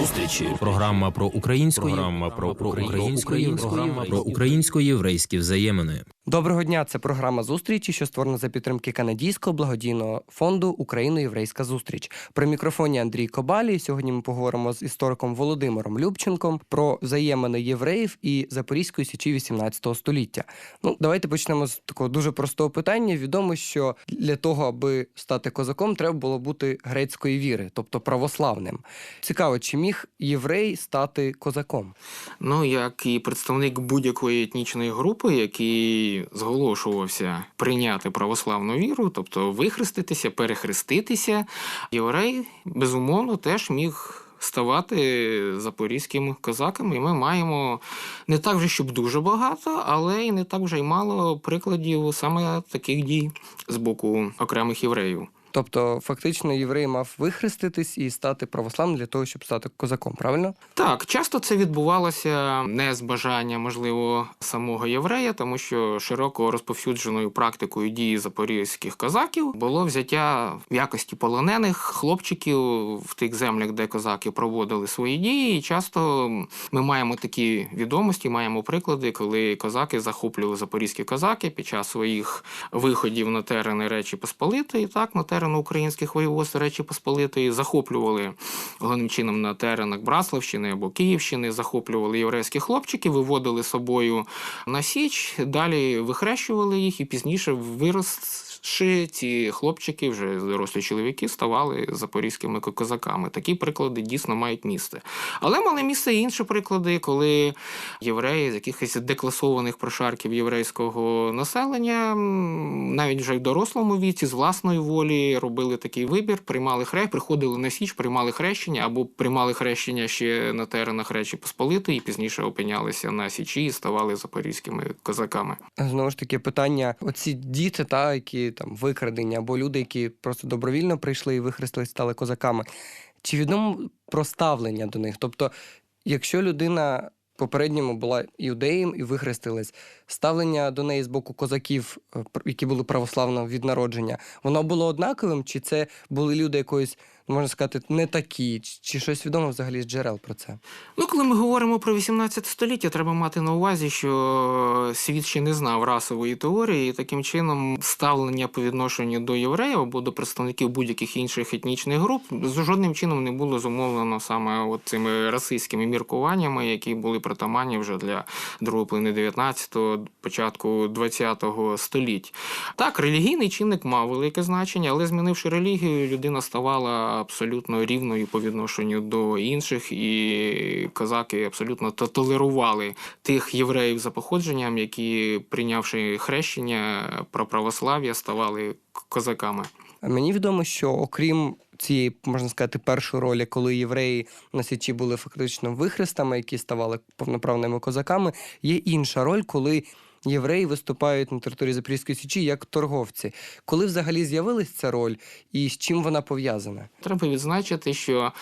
Зустрічі. Програма про українську програма про, про української програма про українсько-єврейські взаємини. Доброго дня. Це програма зустрічі, що створена за підтримки канадійського благодійного фонду Україно-Єврейська зустріч. При мікрофоні Андрій Кобалі. Сьогодні ми поговоримо з істориком Володимиром Любченком про взаємини євреїв і Запорізької січі 18 століття. Ну, давайте почнемо з такого дуже простого питання. Відомо, що для того, аби стати козаком, треба було бути грецької віри, тобто православним. Цікаво, чи міг єврей стати козаком? Ну, як і представник будь-якої етнічної групи, який зголошувався прийняти православну віру, тобто вихреститися, перехреститися, єврей безумовно теж міг. Ставати запорізьким козаком, і ми маємо не так вже, щоб дуже багато, але й не так вже й мало прикладів саме таких дій з боку окремих євреїв. Тобто, фактично, єврей мав вихреститись і стати православним для того, щоб стати козаком, правильно? Так, часто це відбувалося не з бажання, можливо, самого єврея, тому що широко розповсюдженою практикою дії запорізьких козаків було взяття в якості полонених хлопчиків в тих землях, де козаки проводили свої дії. І часто ми маємо такі відомості, маємо приклади, коли козаки захоплювали запорізькі козаки під час своїх виходів на терени Речі Посполитої, так на терени українських воєводств Речі Посполитої захоплювали головним чином на теренах Браславщини або Київщини, захоплювали єврейські хлопчики, виводили собою на січ, далі вихрещували їх і пізніше виросши ці хлопчики, вже дорослі чоловіки, ставали запорізькими козаками. Такі приклади дійсно мають місце. Але мали місце і інші приклади, коли євреї з якихось декласованих прошарків єврейського населення, навіть вже в дорослому віці, з власної волі робили такий вибір, приймали хрест, приходили на січ, приймали хрещення або приймали хрещення ще на теренах Речі Посполитої, і пізніше опинялися на січі і ставали запорізькими козаками. Знову ж таки, питання: оці діти, та які там викрадені, або люди, які просто добровільно прийшли і вихрестились, стали козаками. Чи відомо про ставлення до них? Тобто, якщо людина попередньому була іудеєм і вихрестилась, ставлення до неї з боку козаків, е, які були православно від народження, воно було однаковим, чи це були люди якоїсь, можна сказати, не такі, чи- щось відомо взагалі з джерел про це? Ну, коли ми говоримо про 18 століття, треба мати на увазі, що світ ще не знав расової теорії, і таким чином ставлення по відношенню до євреїв або до представників будь-яких інших етнічних груп з жодним чином не було зумовлено саме от цими расистськими міркуваннями, які були притаманні вже для другої половини 19-го, початку 20-го століть. Так, релігійний чинник мав велике значення, але змінивши релігію, людина ставала абсолютно рівною по відношенню до інших, і козаки абсолютно толерували тих євреїв за походженням, які, прийнявши хрещення про православ'я, ставали козаками. Мені відомо, що окрім цієї, можна сказати, першої ролі, коли євреї на січі були фактично вихрестами, які ставали повноправними козаками, є інша роль, коли євреї виступають на території Запорізької січі як торговці. Коли взагалі з'явилась ця роль і з чим вона пов'язана? Треба відзначити, що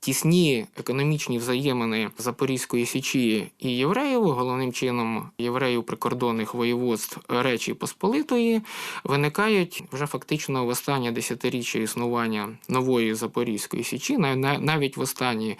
тісні економічні взаємини Запорізької січі і євреїв, головним чином євреїв прикордонних воєводств Речі Посполитої, виникають вже фактично в останнє десятиріччя існування нової Запорізької січі, нав- нав- навіть в останні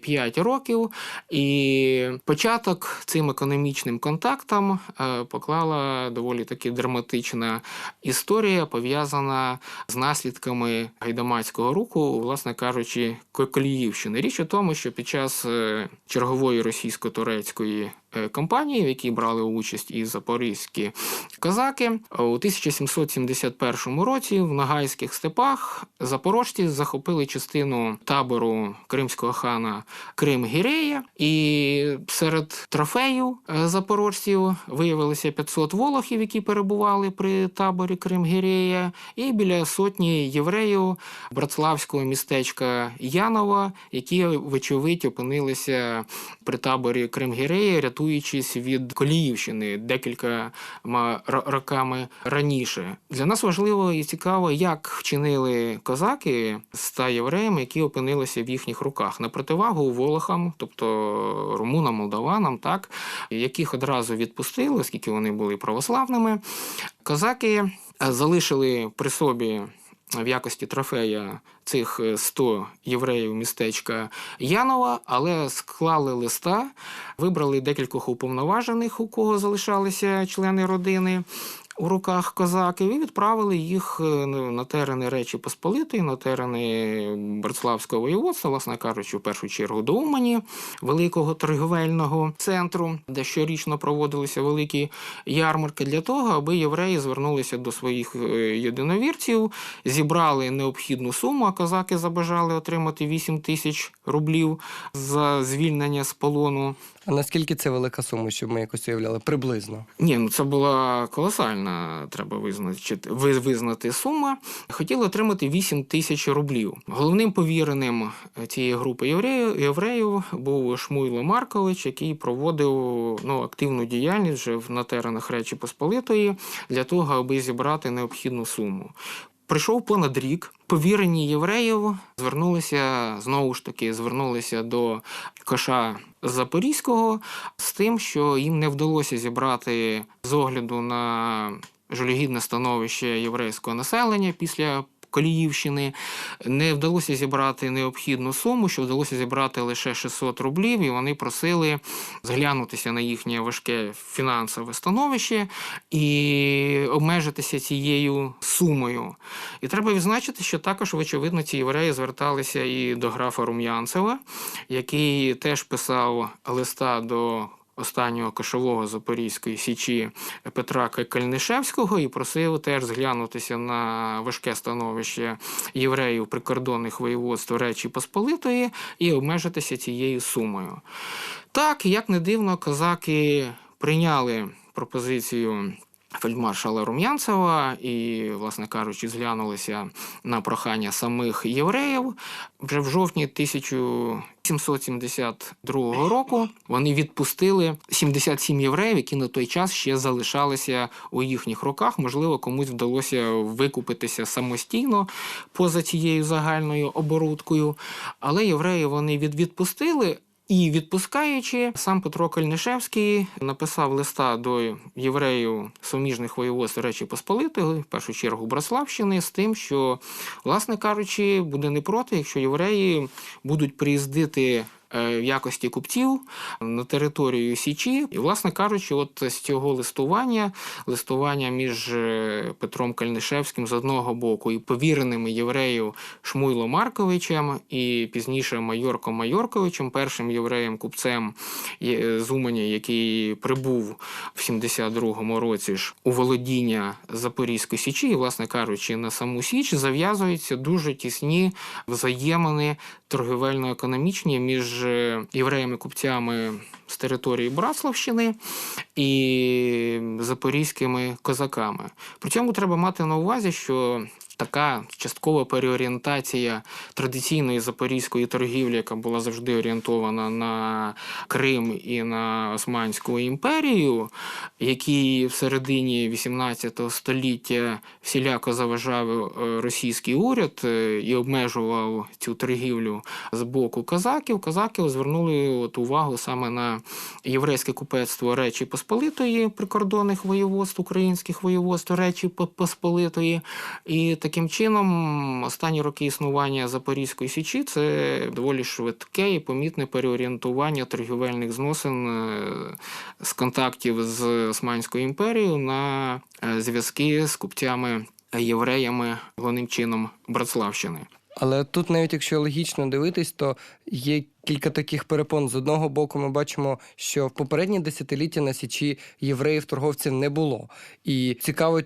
5 років. І початок цим економічним контактам е, поклала доволі таки драматична історія, пов'язана з наслідками гайдамацького руху, власне кажучи, Ко- Коліївщини. Річ у тому, що під час е, чергової російсько-турецької е, кампанії, в якій брали участь і запорізькі козаки, е, у 1771 році в Нагайських степах запорожці захопили частину табору кримського хана Крим Гірея, і серед трофеїв е, запорожців виявилося 500 волохів, які перебували при таборі Крим Гірея, і біля сотні євреїв братславського містечка Янова, які, вочевидь, опинилися при таборі Кримгірея, рятуючись від Коліївщини декілька роками раніше. Для нас важливо і цікаво, як вчинили козаки з ста євреями, які опинилися в їхніх руках на противагу волохам, тобто румунам, молдаванам, так яких одразу відпустили, оскільки вони були православними. Козаки е, залишили при собі в якості трофея цих е, 100 євреїв містечка Янова, але склали листа, вибрали декількох уповноважених, у кого залишалися члени родини. У руках козаків і відправили їх е, на терени Речі Посполитої, на терени Братславського воєводства, власне кажучи, в першу чергу до Умані, великого торговельного центру, де щорічно проводилися великі ярмарки для того, аби євреї звернулися до своїх е, єдиновірців, зібрали необхідну суму, а козаки забажали отримати 8 тисяч рублів за звільнення з полону. А наскільки це велика сума, щоб ми якось уявляли? Приблизно. Ні, ну це була колосальна, треба визначити, визнати сума. Хотіли отримати 8 тисяч рублів. Головним повіреним цієї групи євреїв, євреїв був Шмуйло Маркович, який проводив ну, активну діяльність вже на теренах Речі Посполитої для того, аби зібрати необхідну суму. Прийшов понад рік. Повірені євреїв звернулися знову ж таки, звернулися до коша Запорізького з тим, що їм не вдалося зібрати з огляду на жалюгідне становище єврейського населення після. Коліївщини не вдалося зібрати необхідну суму, що вдалося зібрати лише 600 рублів, і вони просили зглянутися на їхнє важке фінансове становище і обмежитися цією сумою. І треба відзначити, що також, очевидно, ці євреї зверталися і до графа Рум'янцева, який теж писав листа до останнього кошового Запорізької січі Петра Кальнишевського і просив теж зглянутися на важке становище євреїв прикордонних воєводств Речі Посполитої і обмежитися цією сумою. Так, як не дивно, козаки прийняли пропозицію. Фельдмаршала Рум'янцева і, власне кажучи, зглянулися на прохання самих євреїв. Вже в жовтні 1772 року вони відпустили 77 євреїв, які на той час ще залишалися у їхніх руках. Можливо, комусь вдалося викупитися самостійно поза цією загальною оборудкою. Але євреї вони від відпустили. І відпускаючи, сам Петро Кальнишевський написав листа до євреїв суміжних воєводств Речі Посполитої, в першу чергу Браславщини, з тим, що, власне кажучи, буде не проти, якщо євреї будуть приїздити в якості купців на територію Січі. І, власне кажучи, от з цього листування, листування між е, Петром Кальнишевським з одного боку і повіреними євреїв Шмуйло Марковичем і пізніше Майорком Майорковичем, першим євреєм-купцем є- з Умані, який прибув в 72-му році ж у володіння Запорізької Січі, і, власне кажучи, на саму Січ зав'язуються дуже тісні взаємини торговельно-економічні між е, євреями-купцями з території Братславщини і запорізькими козаками. При цьому треба мати на увазі, що така часткова переорієнтація традиційної запорізької торгівлі, яка була завжди орієнтована на Крим і на Османську імперію, який в середині XVIII століття всіляко заважав е, російський уряд е, і обмежував цю торгівлю з боку козаків. Козаки звернули от увагу саме на єврейське купецтво Речі Посполитої прикордонних воєводств, українських воєводств Речі Посполитої. І таким чином останні роки існування Запорізької Січі це доволі швидке і помітне переорієнтування торгівельних зносин е, з контактів з Османською імперією на е, зв'язки з купцями євреями, головним чином Братславщини. Але тут, навіть якщо логічно дивитись, то є кілька таких перепон. З одного боку, ми бачимо, що в попередні десятиліття на січі євреїв-торговців не було. І цікаво,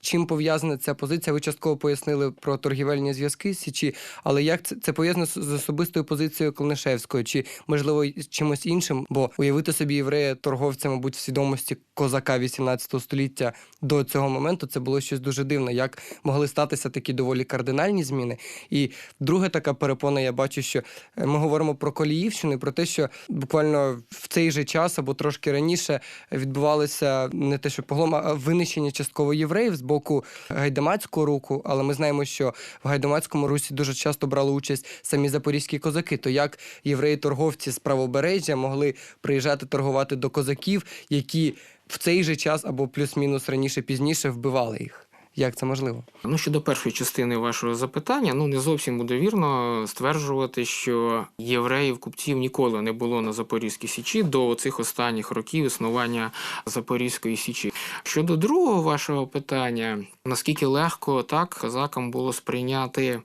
чим пов'язана ця позиція. Ви частково пояснили про торгівельні зв'язки з січі, але як це, це пов'язано з особистою позицією Клонишевського, чи можливо чимось іншим? Бо уявити собі єврея торговця, мабуть, в свідомості козака 18 століття до цього моменту це було щось дуже дивне. Як могли статися такі доволі кардинальні зміни? І друга така перепона, я бачу, що е, ми говоримо про Коліївщину, і про те, що буквально в цей же час або трошки раніше відбувалося не те, що поглом, а винищення частково євреїв з боку гайдамацького руку. Але ми знаємо, що в гайдамацькому русі дуже часто брали участь самі запорізькі козаки. То як євреї-торговці з правобережжя могли приїжджати торгувати до козаків, які в цей же час або плюс-мінус раніше пізніше вбивали їх? Як це можливо? Ну, щодо першої частини вашого запитання, ну не зовсім буде вірно стверджувати, що євреїв купців ніколи не було на Запорізькій Січі до цих останніх років існування Запорізької Січі. Щодо другого вашого питання, наскільки легко так казакам було сприйняти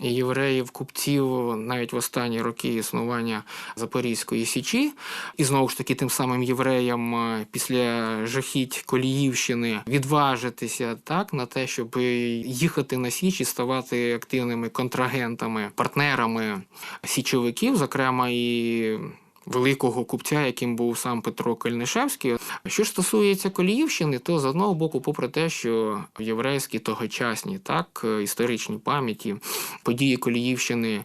євреїв купців навіть в останні роки існування Запорізької Січі, і знову ж таки тим самим євреям е, після жахіть Коліївщини відважитися так на те, щоб їхати на Січ і ставати активними контрагентами, партнерами січовиків, зокрема і. Великого купця, яким був сам Петро Кельнишевський. Що ж стосується Коліївщини, то з одного боку, попри те, що в єврейській тогочасній так історичній пам'яті події Коліївщини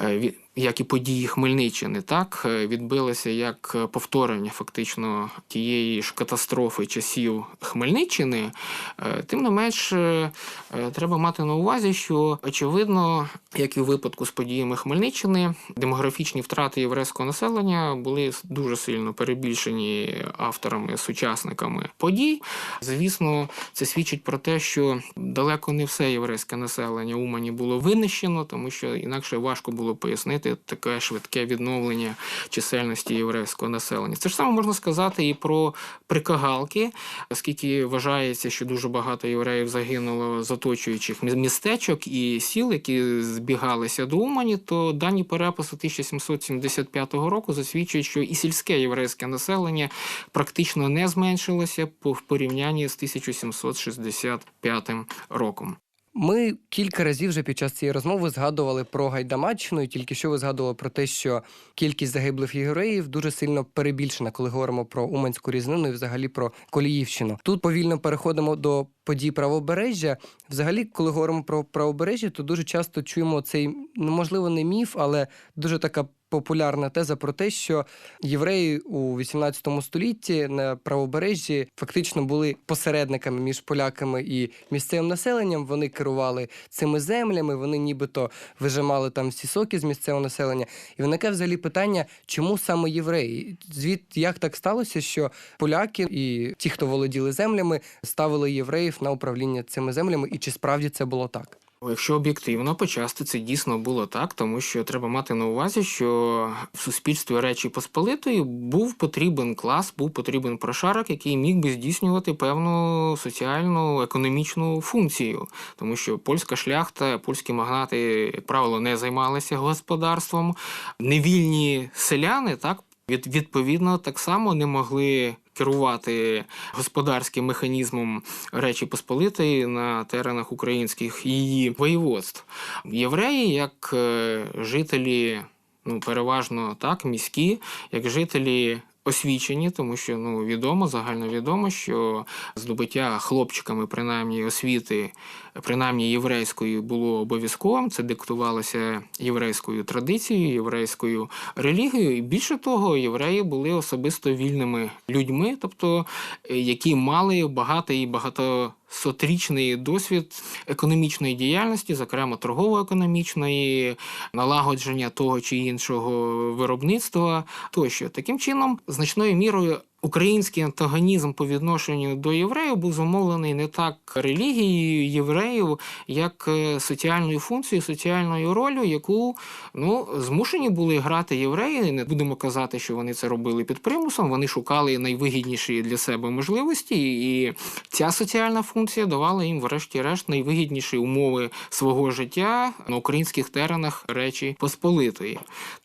е, як і події Хмельниччини, так е, відбилися як повторення фактично тієї ж катастрофи часів Хмельниччини. Е, Тим не менш, е, е, треба мати на увазі, що очевидно, як і в випадку з подіями Хмельниччини, демографічні втрати єврейського населення були дуже сильно перебільшені авторами, сучасниками подій. Звісно, це свідчить про те, що далеко не все єврейське населення Умані було винищено, тому що інакше важко було пояснити таке швидке відновлення чисельності єврейського населення. Це ж саме можна сказати і про прикагалки, оскільки вважається, що дуже багато євреїв загинуло з оточуючих містечок і сіл, які збігалися до Умані, то дані перепису 1775 року засвідчують, що і сільське єврейське населення практично не зменшилося в порівнянні з 1765 роком. Ми кілька разів вже під час цієї розмови згадували про Гайдамаччину, і тільки що ви згадували про те, що кількість загиблих євреїв дуже сильно перебільшена, коли говоримо про Уманську різнину і взагалі про Коліївщину. Тут повільно переходимо до подій правобережжя. Взагалі, коли говоримо про правобережжя, то дуже часто чуємо цей ну, можливо не міф, але дуже така. Популярна теза про те, що євреї у 18 столітті на правобережжі фактично були посередниками між поляками і місцевим населенням. Вони керували цими землями, вони нібито вижимали там всі соки з місцевого населення. І виникає взагалі питання, чому саме євреї? Звід як так сталося, що поляки і ті, хто володіли землями, ставили євреїв на управління цими землями, і чи справді це було так? Якщо об'єктивно, почасти це дійсно було так, тому що треба мати на увазі, що в суспільстві Речі Посполитої був потрібен клас, був потрібен прошарок, який міг би здійснювати певну соціальну економічну функцію, тому що польська шляхта, польські магнати, як правило, не займалися господарством. Невільні селяни так відповідно так само не могли керувати господарським механізмом Речі Посполитої на теренах українських її воєводств. Євреї, як е, жителі, ну переважно так, міські, як жителі. Освічені, тому що ну відомо, загальновідомо, що здобуття хлопчиками, принаймні освіти, принаймні єврейською, було обов'язковим. Це диктувалося єврейською традицією, єврейською релігією. І більше того, євреї були особисто вільними людьми, тобто е, які мали багатий і багатосотрічний досвід економічної діяльності, зокрема торгово-економічної, налагодження того чи іншого виробництва тощо. Таким чином, значною мірою. Український антагонізм по відношенню до євреїв був зумовлений не так релігією євреїв, як е, соціальною функцією, соціальною ролью, яку ну змушені були грати євреї. Не будемо казати, що вони це робили під примусом. Вони шукали найвигідніші для себе можливості, і ця соціальна функція давала їм, врешті-решт, найвигідніші умови свого життя на українських теренах Речі Посполитої.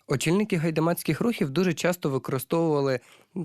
Очільники гайдамацьких рухів дуже часто використовували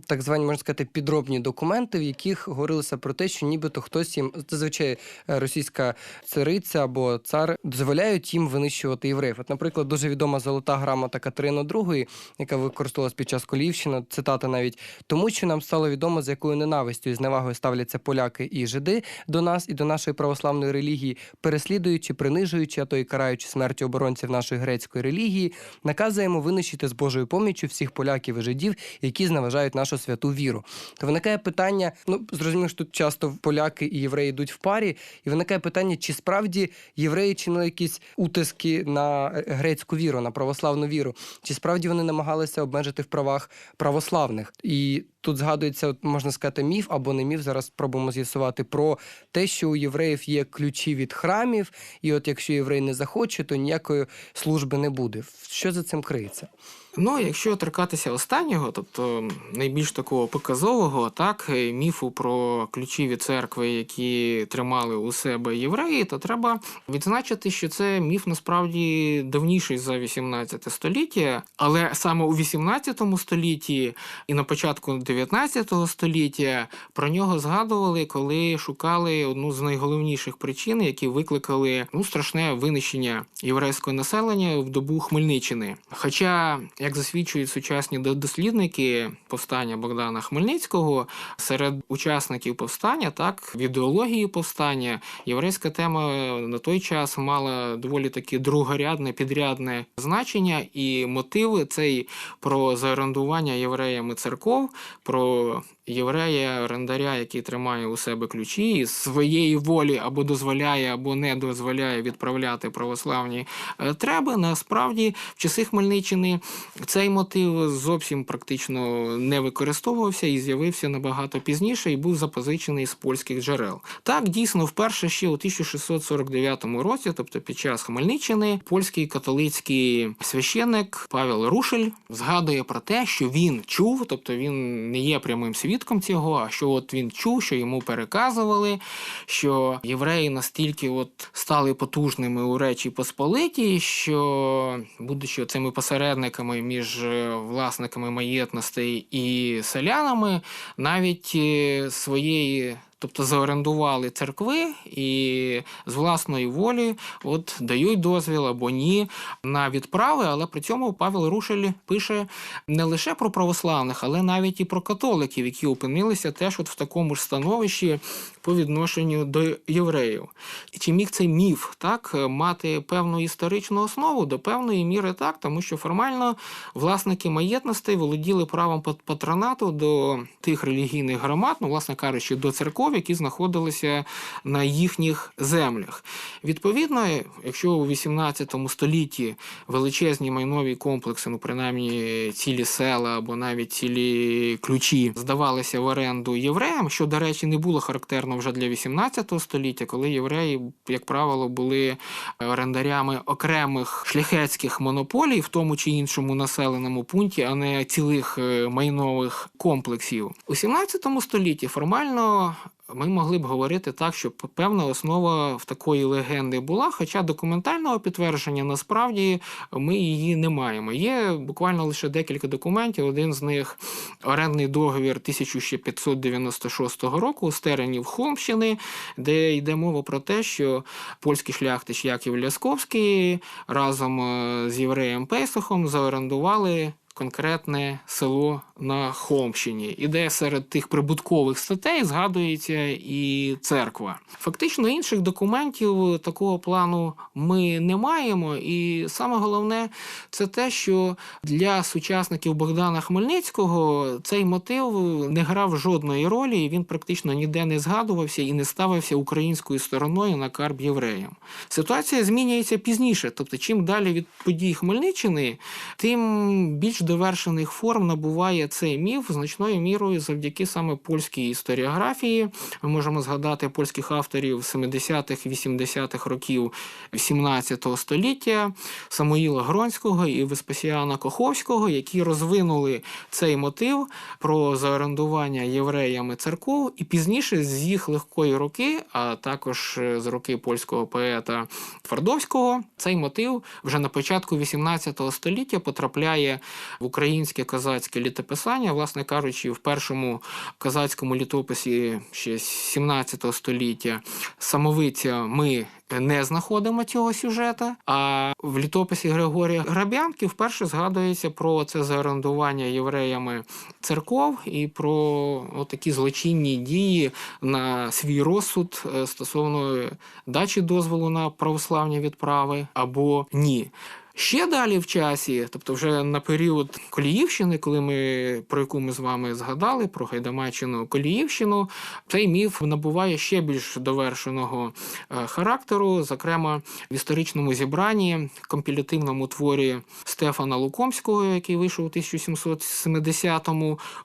так звані, можна сказати, підробні документи, в яких говорилося про те, що нібито хтось їм зазвичай е, російська цариця або цар дозволяють їм винищувати євреїв. От, наприклад, дуже відома золота грамота Катерини II, яка використовувалась під час Коліївщини, цитата навіть тому, що нам стало відомо, з якою ненавистю і зневагою ставляться поляки і жиди до нас і до нашої православної релігії, переслідуючи, принижуючи, а то й караючи смертю оборонців нашої грецької релігії, наказуємо винищити з Божою поміччю всіх поляків і жидів, які зневажають нашу святу віру. То виникає питання: ну зрозуміло, що тут часто поляки і євреї йдуть в парі, і виникає питання, чи справді євреї чинили якісь утиски на е, грецьку віру, на православну віру, чи справді вони намагалися обмежити в правах православних і. Тут згадується, от, можна сказати, міф або не міф. Зараз спробуємо з'ясувати про те, що у євреїв є ключі від храмів, і от якщо єврей не захоче, то ніякої служби не буде. Що за цим криється? Ну, якщо торкатися останнього, тобто найбільш такого показового, так е, міфу про ключі від церкви, які тримали у себе євреї, то треба відзначити, що це міф насправді давніший за 18 століття, але саме у 18 столітті і на початку 19 століття про нього згадували, коли шукали одну з найголовніших причин, які викликали ну страшне винищення єврейського населення в добу Хмельниччини. Хоча як засвідчують сучасні дослідники повстання Богдана Хмельницького, серед учасників повстання, так в ідеології повстання, єврейська тема на той час мала доволі таке другорядне підрядне значення, і мотиви цей про заарендування євреями церков, про єврея орендаря, який тримає у себе ключі і своєї волі або дозволяє, або не дозволяє відправляти православні е, треба. Насправді в часи Хмельниччини цей мотив зовсім практично не використовувався і з'явився набагато пізніше і був запозичений з польських джерел. Так, дійсно, вперше ще у 1649 році, тобто під час Хмельниччини, польський католицький священник Павел Рушель згадує про те, що він чув, тобто він не є прямим свідком цього, а що от він чув, що йому переказували, що євреї настільки от стали потужними у Речі Посполитій, що, будучи цими посередниками між е, власниками маєтностей і селянами, навіть е, своєї. Тобто заорендували церкви і з власної волі от дають дозвіл або ні на відправи, але при цьому Павел Рушель пише не лише про православних, але навіть і про католиків, які опинилися теж от в такому ж становищі по відношенню до євреїв. Чи міг цей міф так мати певну історичну основу до певної міри так, тому що формально власники маєтностей володіли правом патронату до тих релігійних громад, ну, власне кажучи, до церков, які знаходилися на їхніх землях. Відповідно, якщо у 18 столітті величезні майнові комплекси, ну принаймні цілі села або навіть цілі ключі здавалися в оренду євреям, що, до речі, не було характерно вже для 18 століття, коли євреї, як правило, були орендарями окремих шляхетських монополій в тому чи іншому населеному пункті, а не цілих е, майнових комплексів. У 17 столітті формально ми могли б говорити так, що певна основа в такої легенди була, хоча документального підтвердження насправді ми її не маємо. Є буквально лише декілька документів. Один з них орендний договір 1596 року у Стеренів Холмщини, де йде мова про те, що польський шляхтич Яків Лясковський разом е, з євреєм Пейсохом заорендували. Конкретне село на Холмщині, і де серед тих прибуткових статей згадується і церква. Фактично інших документів такого плану ми не маємо. І саме головне це те, що для сучасників Богдана Хмельницького цей мотив не грав жодної ролі, і він практично ніде не згадувався і не ставився українською стороною на карб євреям. Ситуація змінюється пізніше, тобто, чим далі від подій Хмельниччини, тим більш довершених форм набуває цей міф значною мірою завдяки саме польській історіографії. Ми можемо згадати польських авторів 70-х, 80-х років 17 століття Самуїла Гронського і Веспасіана Коховського, які розвинули цей мотив про заорендування євреями церков, і пізніше з їх легкої руки, а також з руки польського поета Твардовського, цей мотив вже на початку 18 століття потрапляє в українське козацьке літописання, власне кажучи, в першому козацькому літописі ще 17 століття самовиця ми не знаходимо цього сюжета. А в літописі Григорія Грабянки вперше згадується про це заарендування євреями церков і про такі злочинні дії на свій розсуд е, стосовно дачі дозволу на православні відправи або ні. Ще далі в часі, тобто вже на період Коліївщини, коли ми про яку ми з вами згадали, про Гайдамаччину Коліївщину, цей міф набуває ще більш довершеного е, характеру, зокрема в історичному зібранні, компілятивному творі Стефана Лукомського, який вийшов у 1770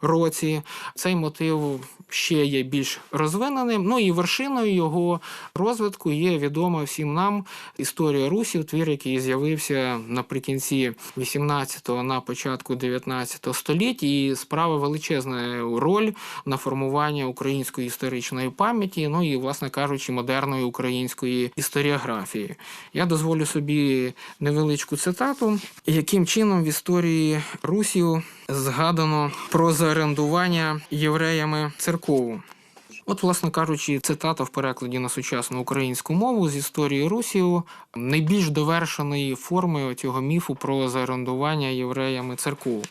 році. Цей мотив ще є більш розвиненим. Ну і вершиною його розвитку є відома всім нам історія Русі, твір, який з'явився наприкінці 18-го, на початку 19 століття, і справа величезну роль на формування української історичної пам'яті, ну і, власне кажучи, модерної української історіографії. Я дозволю собі невеличку цитату, яким чином в історії Русію згадано про заарендування євреями церкову. От, власне кажучи, цитата в перекладі на сучасну українську мову з історії Русі найбільш довершеної форми цього міфу про заарендування євреями церков.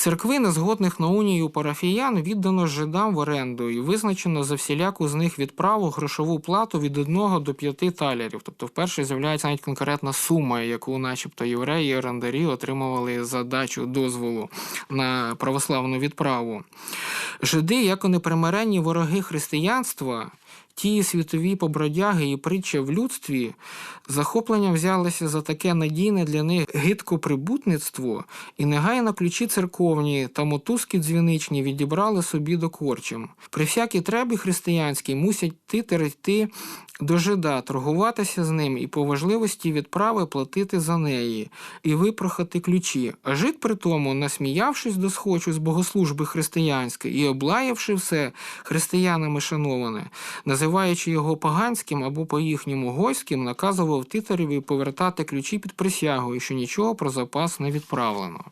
Церкви незгодних на унію парафіян віддано жидам в оренду і визначено за всіляку з них відправу грошову плату від 1 до 5 талерів. Тобто, вперше з'являється навіть конкретна сума, яку, начебто, євреї орендарі отримували за дачу дозволу на православну відправу. Жиди, як у непримиренні вороги християнства, ті світові побродяги і притча в людстві, захопленням взялися за таке надійне для них гидкоприбутництво, і негайно ключі церковні та мотузки дзвіничні відібрали собі до корчем. При всякій требі християнській мусять йти до жида, торгуватися з ним і по важливості відправи платити за неї, і випрохати ключі. А жид при тому, насміявшись до схочу з богослужби християнської і облаявши все християнами шановане, називаючи його поганським або по їхньому гойським, наказував титареві повертати ключі під присягою, що нічого про запас не відправлено.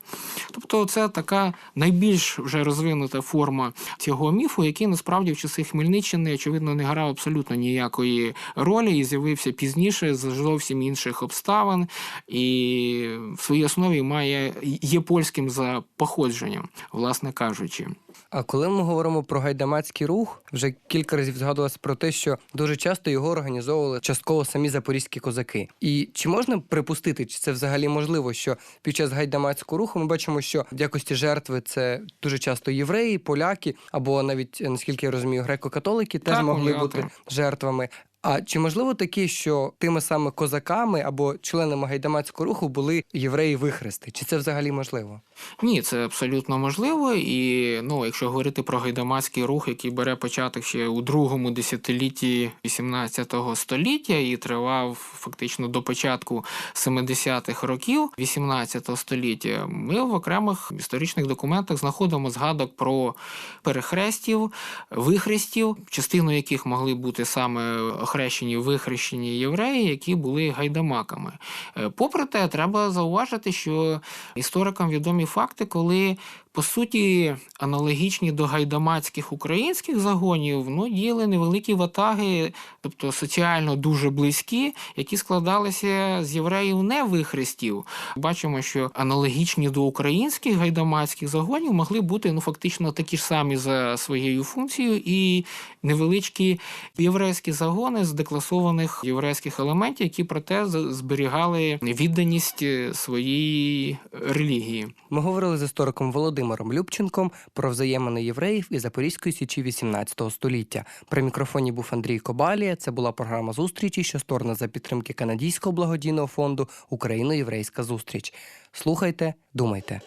Тобто, це така найбільш вже розвинута форма цього міфу, який насправді в часи Хмельниччини, очевидно, не грав абсолютно ніякої ролі і з'явився пізніше з зовсім інших обставин, і в своїй основі має є польським за походженням, власне кажучи. А коли ми говоримо про гайдамацький рух, вже кілька разів згадувалось про те, що дуже часто його організовували частково самі запорізькі козаки. І чи можна припустити, чи це взагалі можливо, що під час гайдамацького руху ми бачимо, що в якості жертви це дуже часто євреї, поляки, або навіть наскільки я розумію, греко-католики теж Так, могли бути жертвами. А чи можливо такі, що тими саме козаками або членами гайдамацького руху були євреї вихрести? Чи це взагалі можливо? Ні, це абсолютно можливо. І ну, якщо говорити про гайдамацький рух, який бере початок ще у другому десятилітті 18 століття і тривав фактично до початку 70-х років 18 століття, ми в окремих історичних документах знаходимо згадок про перехрестів, вихрестів, частину яких могли бути саме охрещені, вихрещені євреї, які були гайдамаками. Е, Попри те, треба зауважити, що історикам відомі факти, коли по суті аналогічні до гайдамацьких українських загонів, ну діяли невеликі ватаги, тобто соціально дуже близькі, які складалися з євреїв не вихрестів. Бачимо, що аналогічні до українських гайдамацьких загонів могли бути ну фактично такі ж самі за своєю функцією, і невеличкі єврейські загони з декласованих єврейських елементів, які проте зберігали відданість своїй релігії. Ми говорили з істориком Володимиром Любченком про взаємини євреїв і Запорізької січі 18 століття. При мікрофоні був Андрій Кобалія. Це була програма зустрічі, що створена за підтримки канадійського благодійного фонду Україно-Єврейська зустріч. Слухайте, думайте.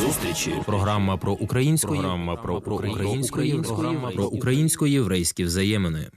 Зустрічі. Програма про українську програма про, про українську програма про українсько-єврейські взаємини.